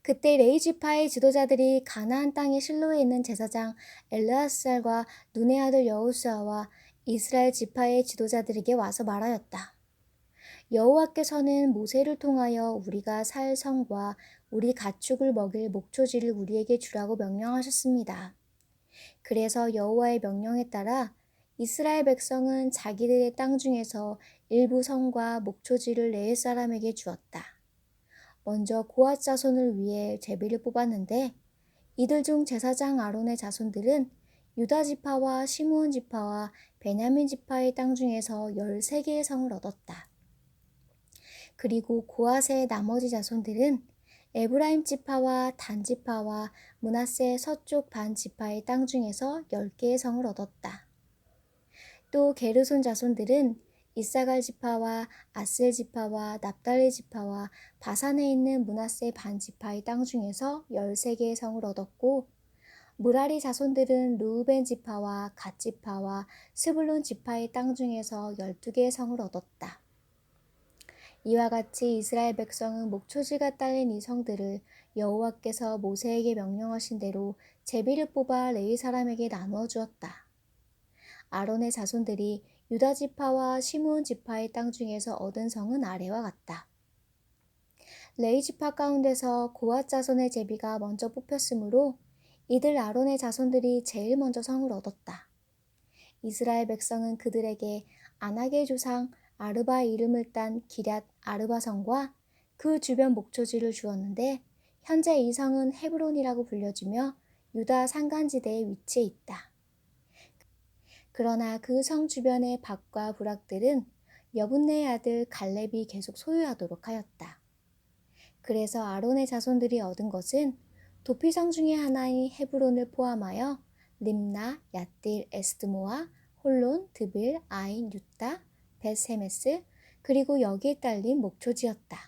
그때 레이지파의 지도자들이 가나안 땅의 실로에 있는 제사장 엘르아살과 눈의 아들 여호수아와 이스라엘 지파의 지도자들에게 와서 말하였다. 여호와께서는 모세를 통하여 우리가 살 성과 우리 가축을 먹일 목초지를 우리에게 주라고 명령하셨습니다. 그래서 여호와의 명령에 따라 이스라엘 백성은 자기들의 땅 중에서 일부 성과 목초지를 레일 사람에게 주었다. 먼저 고앗 자손을 위해 제비를 뽑았는데 이들 중 제사장 아론의 자손들은 유다 지파와 시므온 지파와 베냐민 지파의 땅 중에서 13개의 성을 얻었다. 그리고 고앗의 나머지 자손들은 에브라임 지파와 단 지파와 문하세 서쪽 반 지파의 땅 중에서 10개의 성을 얻었다. 또 게르손 자손들은 이사갈 지파와 아셀 지파와 납달리 지파와 바산에 있는 문하세 반 지파의 땅 중에서 13개의 성을 얻었고 무라리 자손들은 루우벤 지파와 갓 지파와 스불론 지파의 땅 중에서 12개의 성을 얻었다. 이와 같이 이스라엘 백성은 목초지가 딸린 이 성들을 여호와께서 모세에게 명령하신 대로 제비를 뽑아 레위 사람에게 나누어 주었다. 아론의 자손들이 유다 지파와 시므온 지파의 땅 중에서 얻은 성은 아래와 같다. 레이 지파 가운데서 고앗 자손의 제비가 먼저 뽑혔으므로 이들 아론의 자손들이 제일 먼저 성을 얻었다. 이스라엘 백성은 그들에게 아낙의 조상 아르바 이름을 딴 기럇 아르바 성과 그 주변 목초지를 주었는데 현재 이 성은 헤브론이라고 불려지며 유다 산간지대에 위치해 있다. 그러나 그 성 주변의 밭과 부락들은 여분네의 아들 갈렙이 계속 소유하도록 하였다. 그래서 아론의 자손들이 얻은 것은 도피성 중의 하나인 헤브론을 포함하여 림나, 야딜, 에스드모아, 홀론, 드빌, 아인, 유타, 베세메스, 그리고 여기에 딸린 목초지였다.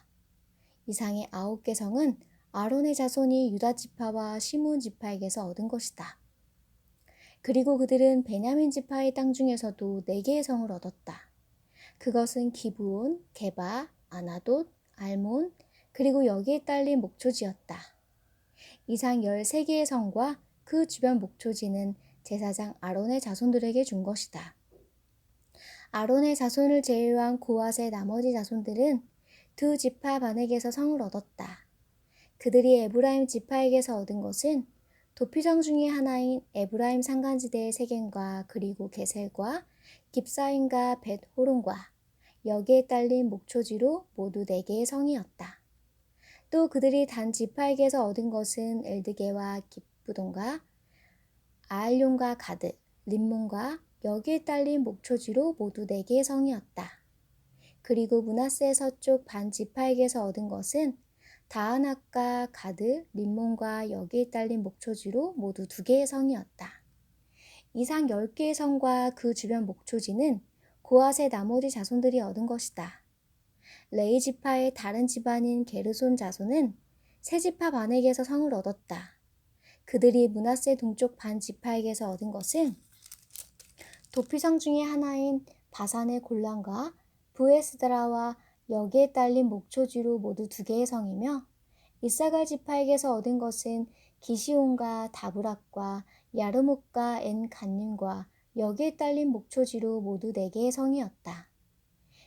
이상의 아홉 개 성은 아론의 자손이 유다 지파와 시므온 지파에게서 얻은 것이다. 그리고 그들은 베냐민 지파의 땅 중에서도 네 개의 성을 얻었다. 그것은 기브온, 게바, 아나돗, 알몬, 그리고 여기에 딸린 목초지였다. 이상 13개의 성과 그 주변 목초지는 제사장 아론의 자손들에게 준 것이다. 아론의 자손을 제외한 고앗의 나머지 자손들은 두 지파 반에게서 성을 얻었다. 그들이 에브라임 지파에게서 얻은 것은 도피성 중의 하나인 에브라임 산간지대의 세겜과 그리고 게셀과 깁사인과 벳호론과 여기에 딸린 목초지로 모두 네 개의 성이었다. 또 그들이 단 지파에게서 얻은 것은 엘드게와 기부동과 아알용과 가드, 림몬과 여기에 딸린 목초지로 모두 네 개의 성이었다. 그리고 문하세 서쪽 반 지파에게서 얻은 것은 다하나과 가드, 림몬과 여기에 딸린 목초지로 모두 두 개의 성이었다. 이상 열 개의 성과 그 주변 목초지는 고앗의 나머지 자손들이 얻은 것이다. 레이 지파의 다른 집안인 게르손 자손은 세 지파 반에게서 성을 얻었다. 그들이 문하세 동쪽 반 지파에게서 얻은 것은 도피성 중의 하나인 바산의 골란과 부에스드라와 여기에 딸린 목초지로 모두 두 개의 성이며 이사갈 지파에게서 얻은 것은 기시온과 다브락과 야르목과 엔 간님과 여기에 딸린 목초지로 모두 네 개의 성이었다.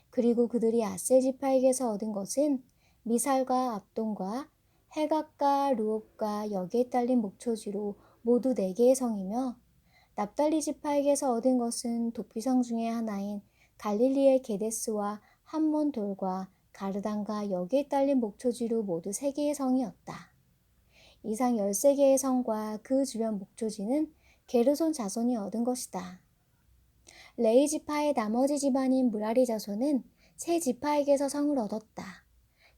그리고 그들이 아셀 지파에게서 얻은 것은 미살과 압동과 해각과 루옥과 여기에 딸린 목초지로 모두 네 개의 성이며 납달리 지파에게서 얻은 것은 도피성 중의 하나인 갈릴리의 게데스와 한몬 돌과 가르단과 여기에 딸린 목초지로 모두 세 개의 성이었다. 이상 13개의 성과 그 주변 목초지는 게르손 자손이 얻은 것이다. 레이 지파의 나머지 집안인 무라리 자손은 세 지파에게서 성을 얻었다.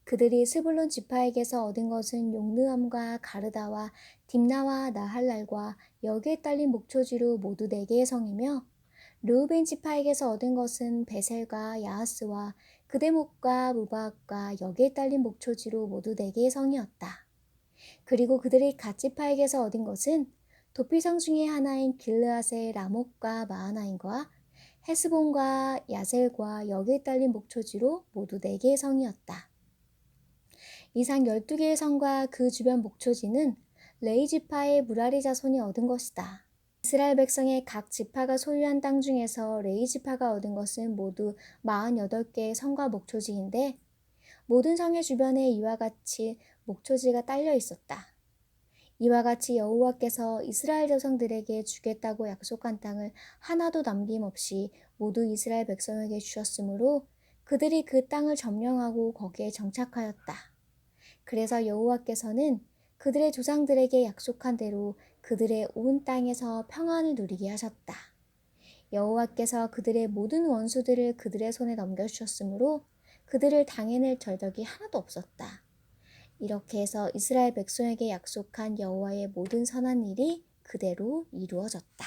그들이 스불론 지파에게서 얻은 것은 용르암과 가르다와 딥나와 나할랄과 여기에 딸린 목초지로 모두 네 개의 성이며 르우벤 지파에게서 얻은 것은 베셀과 야하스와 그대목과 무바과 여기에 딸린 목초지로 모두 네 개의 성이었다. 그리고 그들이 갓지파에게서 얻은 것은 도피성 중의 하나인 길르앗의 라목과 마하나인과 헤스본과 야셀과 여기에 딸린 목초지로 모두 네 개의 성이었다. 이상 12개의 성과 그 주변 목초지는 레이 지파의 무라리 자손이 얻은 것이다. 이스라엘 백성의 각 지파가 소유한 땅 중에서 레이 지파가 얻은 것은 모두 48개의 성과 목초지인데 모든 성의 주변에 이와 같이 목초지가 딸려 있었다. 이와 같이 여호와께서 이스라엘 자손들에게 주겠다고 약속한 땅을 하나도 남김없이 모두 이스라엘 백성에게 주셨으므로 그들이 그 땅을 점령하고 거기에 정착하였다. 그래서 여호와께서는 그들의 조상들에게 약속한 대로 그들의 온 땅에서 평안을 누리게 하셨다. 여호와께서 그들의 모든 원수들을 그들의 손에 넘겨주셨으므로 그들을 당해낼 절벽이 하나도 없었다. 이렇게 해서 이스라엘 백성에게 약속한 여호와의 모든 선한 일이 그대로 이루어졌다.